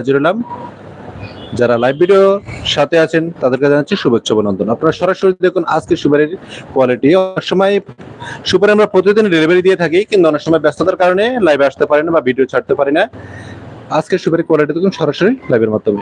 হাজির হলাম যারা লাইভ ভিডিও সাথে আছেন, তাদেরকে জানাচ্ছি শুভেচ্ছা অভিনন্দন। আপনারা সরাসরি দেখুন, আজকে সুপারের কোয়ালিটি অনেক সময় সুপার আমরা প্রতিদিন ডেলিভারি দিয়ে থাকি, কিন্তু অনেক সময় ব্যস্ততার কারণে লাইভে আসতে পারি না বা ভিডিও ছাড়তে পারি না। আজকে সুপারের কোয়ালিটি দেখুন সরাসরি লাইভের মাধ্যমে।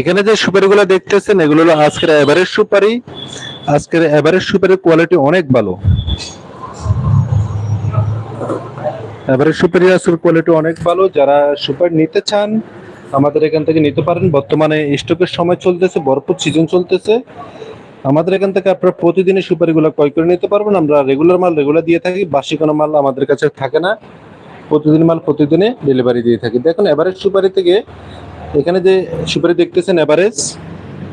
এখানে যে সুপারিগুলো দেখতেছেন, এগুলো হলো আজকের এভারেজ সুপারি। আজকের এভারেজ সুপারির কোয়ালিটি অনেক ভালো। এভারেজ সুপারি আজকের কোয়ালিটি অনেক ভালো। যারা সুপার নিতে চান, আমাদের এখান থেকে নিতে পারেন। বর্তমানে স্টকের সময় চলতেছে, ভরপুর সিজন চলতেছে। আমাদের এখান থেকে আপনারা প্রতিদিনই সুপারিগুলো ক্রয় করে নিতে পারবেন। আমরা রেগুলার মাল রেগুলার দিয়ে থাকি, বাসি কোনো মাল আমাদের কাছে থাকে না। প্রতিদিন মাল প্রতিদিনে ডেলিভারি দিয়ে থাকি। দেখুন এভারেজ সুপারি থেকে এখানে যে সুপারি দেখতেছেন এভারেজ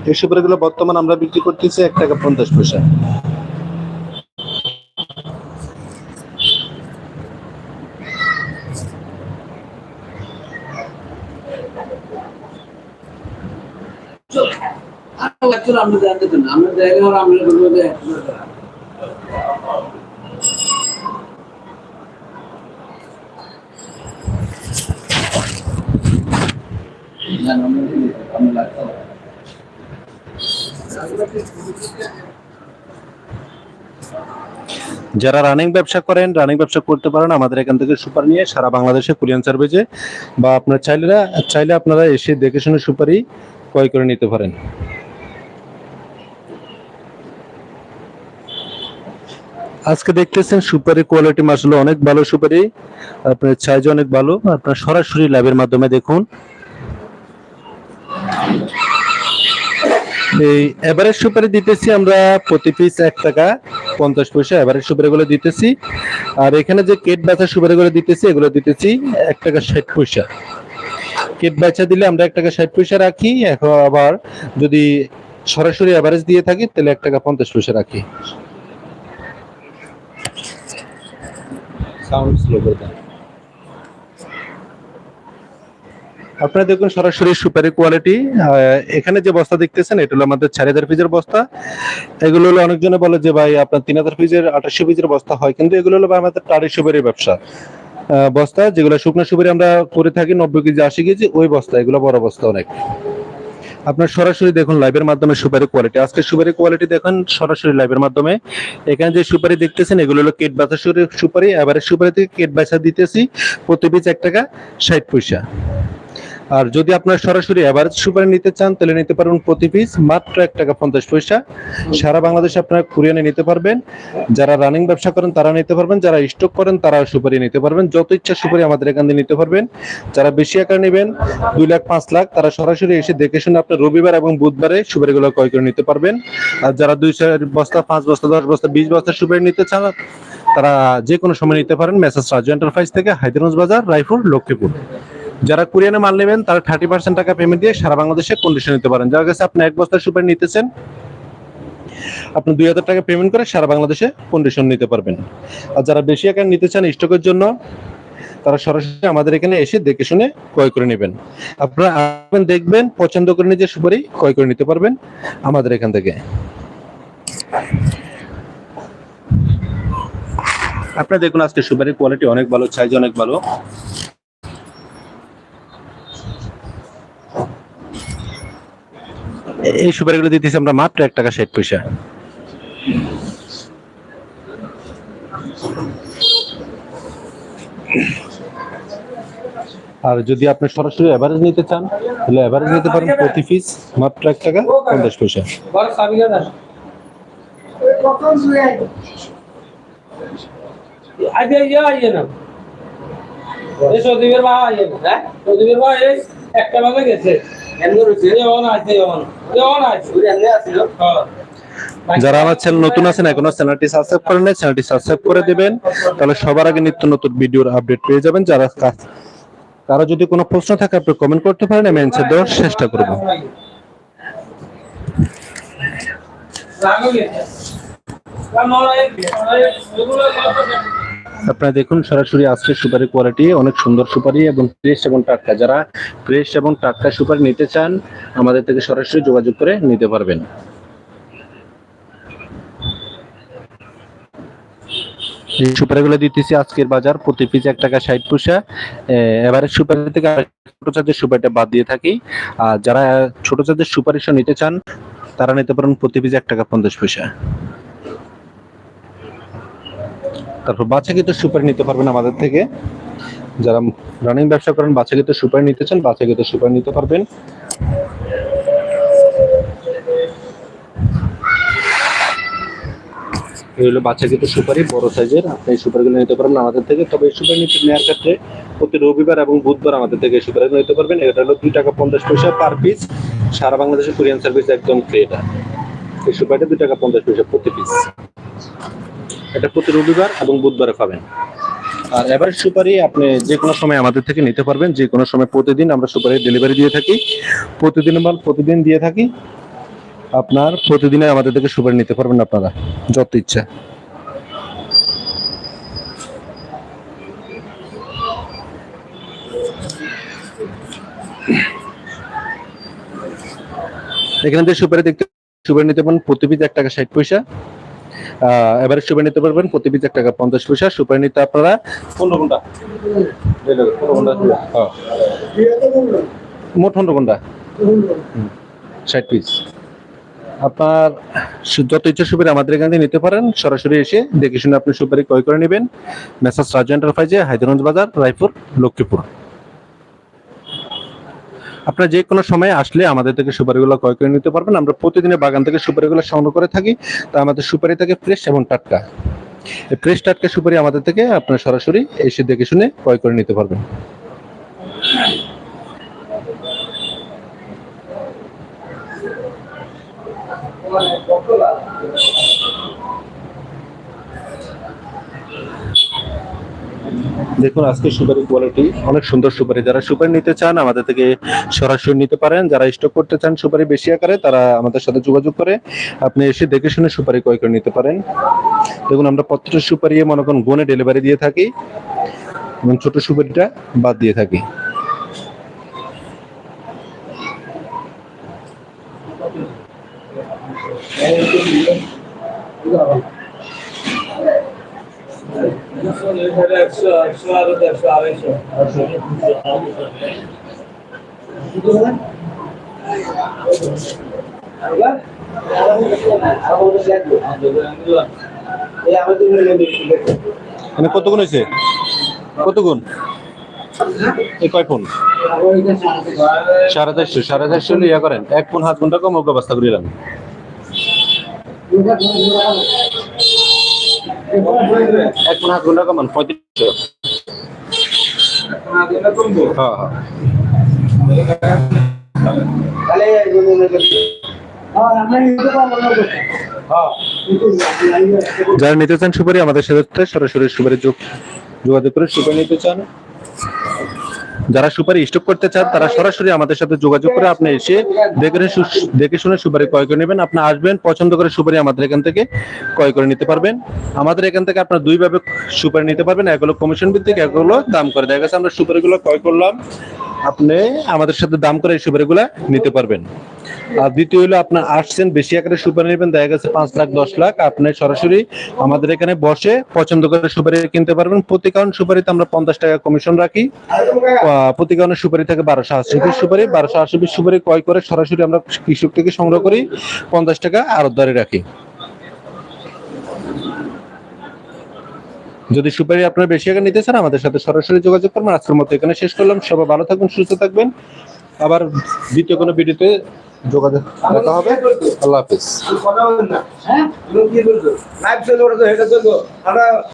এই সুপারিগুলো বর্তমান আমরা বিক্রি করতেছি এক টাকা পঞ্চাশ পয়সা। Lecture আমরা জানতে চাই না আমরা জায়গা হবে। যারা রানিং ব্যবসা করেন রানিং ব্যবসা করতে পারেন আমাদের এখান থেকে সুপার নিয়ে সারা বাংলাদেশে কুরিয়ান সার্ভিসে বা আপনার চাইলে চাইলে আপনারা এসে দেখে শুনে সুপারি ক্রয় করে নিতে পারেন। আজকে দেখতেছেন সুপারি কোয়ালিটি মাসাল অনেক ভালো সুপারি। আপনার সাইজ অনেক ভালো। আপনার সরাসরি ল্যাবের মাধ্যমে দেখুন। এই এভারেজ সুপারি দিতেছি আমরা প্রতি পিস এক টাকা পঞ্চাশ পয়সা এভারেজ সুপারি গুলো দিতেছি। আর এখানে যে কেট বাচ্চা সুপারি গুলো দিতেছি, এগুলো দিতেছি এক টাকা ষাট পয়সা। কেট বাচ্চা দিলে আমরা এক টাকা ষাট পয়সা রাখি। এখন আবার যদি সরাসরি এভারেজ দিয়ে থাকি, তাহলে এক টাকা পঞ্চাশ পয়সা রাখি। সাউন্ড স্লো করে দেন আপনারা দেখুন সরাসরি সুপারি কোয়ালিটি এখানে যে বস্তা দেখতেছেন, এটা হলো আমাদের চার হাজার পিসের বস্তা। এগুলো হলো অনেকজনে বলে যে, ভাই, আপনার তিন হাজার পিজের আঠাশশো পিজের বস্তা হয়। কিন্তু এগুলো হলো আমাদের টারি সুপারি ব্যবসা। বস্তা যেগুলো শুকনো সুপারি আমরা করে থাকি, নব্বই কেজি, আশি কেজি, ওই বস্তা, এগুলো বড় বস্তা অনেক। আপনার সরাসরি দেখুন লাইভের মাধ্যমে সুপারি কোয়ালিটি আজকে সুপারি কোয়ালিটি দেখুন সরাসরি লাইভের মাধ্যমে। এখানে যে সুপারি দেখতেছেন, এগুলো হলো কেট বাছা সুপারি। এবারে সুপারিতে কেট বাছা দিতেছি। প্রতি পিস এক টাকা, ষাট পয়সা। আর যদি আপনার সরাসরি এভারেজ সুপারি নিতে চান, তাহলে নিতে পারবেন প্রতি পিস মাত্র এক টাকা পঞ্চাশ পয়সা। সারা বাংলাদেশে আপনারা কুরিয়ানে নিতে পারবেন। যারা রানিং ব্যবসা করেন, তারা নিতে পারবেন। যারা স্টক করেন, তারা সুপারি নিতে পারবেন। যত ইচ্ছা সুপারি আমাদের এখান থেকে নিতে পারবেন। যারা বেশি আকার নেবেন, দুই লাখ, পাঁচ লাখ, তারা সরাসরি এসে দেখে শুনে আপনার রবিবার এবং বুধবারে সুপারিগুলো ক্রয় করে নিতে পারবেন। আর যারা দুই, চার বস্তা, পাঁচ বস্তা, দশ বস্তা, বিশ বস্তা সুপারি নিতে চান, তারা যে কোনো সময় নিতে পারেন। মেসেজ রাজু এন্টারপ্রাইজ থেকে হায়দ্রাবাদ বাজার, রায়পুর, লক্ষ্মীপুর। যারা কুরিয়ানে মাল নেবেন, তারা থার্টি পার্সেন্ট টাকা পেমেন্ট দিয়ে সারা বাংলাদেশে কন্ডিশন নিতে পারেন। যার কাছে আপনি এক বস্তা সুপারি নিতেছেন, আপনি দুই হাজার টাকা পেমেন্ট করে সারা বাংলাদেশে কন্ডিশন নিতে পারবেন। আর যারা বেশি আকার নিতে চান স্টকের জন্য, তারা সরাসরি আমাদের এখানে এসে দেখে শুনে ক্রয় করে নেবেন। আপনারা দেখবেন, পছন্দ করে নিজে সুপারি ক্রয় করে নিতে পারবেন আমাদের এখান থেকে। আপনারা দেখুন আজকে সুপারির কোয়ালিটি অনেক ভালো সাইজ অনেক ভালো। এই সুপারিগুলো দিতেছি আমরা মাত্র এক টাকা ষাট পয়সা। আর যদি আপনি সরাসরি এভারেজ নিতে চান তাহলে এভারেজ নিতে পারেন প্রতি পিস মাত্র এক টাকা পঞ্চাশ পয়সা। হ্যাঁ? সদীপের মা এই একটা গেছে। যারা আমার চ্যানেল নতুন আছেন এখনও চ্যানেলটি সাবস্ক্রাইব করেন নাই চ্যানেলটি সাবস্ক্রাইব করে দিবেন তাহলে সবার আগে নিত্য নতুন ভিডিওর আপডেট পেয়ে যাবেন যারা কাজ- কারও যদি কোনো প্রশ্ন থাকে আপনি কমেন্ট করতে পারেন আমি অ্যান্সার দেওয়ার চেষ্টা করব আপনারা দেখুন, সরাসরি আজকে সুপারি কোয়ালিটি অনেক সুন্দর সুপারি এবং ফ্রেশ এবং টাটকা। যারা ফ্রেশ এবং টাটকা সুপারি নিতে চান, আমাদের থেকে সরাসরি যোগাযোগ করে নিতে পারবেন। সুপারিগুলো দিতেছি আজকের বাজার, প্রতি পিস এক টাকা ষাট পয়সা। এবারে সুপারি থেকে ছোট চার্জের সুপারিটা বাদ দিয়ে থাকি। আর যারা ছোট চার্জের সুপারি সহ নিতে চান, তারা নিতে পারেন প্রতি পিস এক টাকা পঞ্চাশ পয়সা। তারপর বাচ্চাকৃত সুপারি নিতে পারবেন আমাদের থেকে। যারা রানিং ব্যবসা করেন বাচ্চাকৃত সুপারি নিতে চান বাচ্চাকৃত সুপারি নিতে পারবেন। এই হলো বাচ্চাকৃত সুপারি, বড় সাইজের। আপনি এই সুপারিগুলো নিতে পারবেন আমাদের থেকে। তবে এই সুপারি নিতে নেওয়ার ক্ষেত্রে প্রতি রবিবার এবং বুধবার আমাদের থেকে এই সুপারিগুলো নিতে পারবেন। এটা হলো দুই টাকা পঞ্চাশ পয়সা পার পিস সারা বাংলাদেশে কুরিয়ান সার্ভিস একদম ফ্রি এটা এই সুপারিটা দুই টাকা পঞ্চাশ পয়সা প্রতি পিস এটা প্রতি রবিবার এবং বুধবারে পাবেন। আর এবার সুপারি আপনি যে কোনো সময় আমাদের থেকে নিতে পারবেন, যে কোনো সময় প্রতিদিন আমরা সুপারি ডেলিভারি দিয়ে থাকি। প্রতিদিন মাল প্রতিদিন দিয়ে থাকি। আপনার প্রতিদিনে আমাদের থেকে সুপারি নিতে পারবেন আপনারা, যত ইচ্ছা। এখানে যে সুপারি দেখতে সুপারি নিতে পারেন প্রতি পিস এক টাকা ষাট পয়সা। এবারে সুপারি নিতে পারবেন প্রতি পিস এক টাকা পঞ্চাশ পয়সা। সুপারি নিতে আপনারা পনেরো ঘণ্টা। হ্যাঁ। মোট পনেরো ঘণ্টা। ষাট পিস আপনার যত ইচ্ছা সুপারি আমাদের এখান থেকে নিতে পারেন সরাসরি এসে দেখে শুনে আপনি সুপারি ক্রয় করে নেবেন। মেসাজ রাজু এন্টারপ্রাইজে হায়দ্রাবাদ বাজার রায়পুর লক্ষ্মীপুর। আপনার যে কোনো সময় আসলে আমাদের থেকে সুপারিগুলো ক্রয় করে নিতে পারবেন। আমরা প্রতিদিনের বাগান থেকে সুপারিগুলো সংগ্রহ করে থাকি। তা আমাদের সুপারি থাকে ফ্রেশ এবং টাটকা। ফ্রেশ টাটকা সুপারি আমাদের থেকে আপনার সরাসরি এসে দেখে শুনে ক্রয় করে নিতে পারবেন। দেখুন, আজকে সুপারি কোয়ালিটি অনেক সুন্দর সুপারি। যারা সুপারি নিতে চান, আমাদের থেকে সরাসরি নিতে পারেন। যারা স্টক করতে চান সুপারি বেশি আকারে, তারা আমাদের সাথে যোগাযোগ করে আপনি এসে দেখে শুনে সুপারি ক্রয় করে নিতে পারেন। দেখুন, আমরা প্রত্যেকটা সুপারি মনে করেন গনে ডেলিভারি দিয়ে থাকি এবং ছোট সুপারিটা বাদ দিয়ে থাকি। একশো আড়াইশো মানে কত গুণ হয়েছে? কত গুণ? এই কয় ফোন? সাড়ে চারশো সাড়ে চারশো ইয়া করেন। এক ফোন, হাত ঘণ্টা কম ব্যবস্থা করিলাম এক মাস ঘণ্টা কমান পঁয়ত্রিশশো হ্যাঁ হ্যাঁ। যারা নিতে চান সুপারি, আমাদের সাথে সরাসরি সুপারি যোগাযোগ করে সুপারি নিতে চান। যারা সুপারি স্টক করতে চান তারা সরাসরি আমাদের সাথে যোগাযোগ করে আপনি এসে দেখে দেখে শুনে সুপারি ক্রয় করে নেবেন। আপনি আসবেন পছন্দ করে সুপারি আমাদের এখান থেকে ক্রয় করে নিতে পারবেন। আমাদের এখান থেকে আপনার দুইভাবে সুপারি নিতে পারবেন। এক হলো কমিশন ভিত্তিক এক হলো দাম করে। দেখা গেছে আমরা সুপারিগুলো ক্রয় করলাম। আপনি আমাদের সাথে দাম করে এই সুপারিগুলো নিতে পারবেন। আর দ্বিতীয় হলো আপনার আসছেন, বেশি আকারে সুপারি নেবেন, দেখা গেছে পাঁচ লাখ, দশ লাখ। আপনি সরাসরি আমাদের এখানে বসে পছন্দ করে সুপারি কিনতে পারবেন। প্রতি কারণ সুপারিতে আমরা পঞ্চাশ টাকা কমিশন রাখি। প্রতি কারণে সুপারি থেকে বারোশো আশি পিস সুপারি। বারোশো আশি পিস সুপারি ক্রয় করে সরাসরি আমরা কৃষক থেকে সংগ্রহ করি। পঞ্চাশ টাকা আরও দরে রাখি। যদি সুপারি আপনার বেশি আগে নিতে চান, আমাদের সাথে সরাসরি যোগাযোগ করবেন। আজকের মতো এখানে শেষ করলাম। সবাই ভালো থাকবেন, সুস্থ থাকবেন। আবার দ্বিতীয় কোনো ভিডিওতে যোগাযোগ রাখা হবে। আল্লাহ হাফিজ।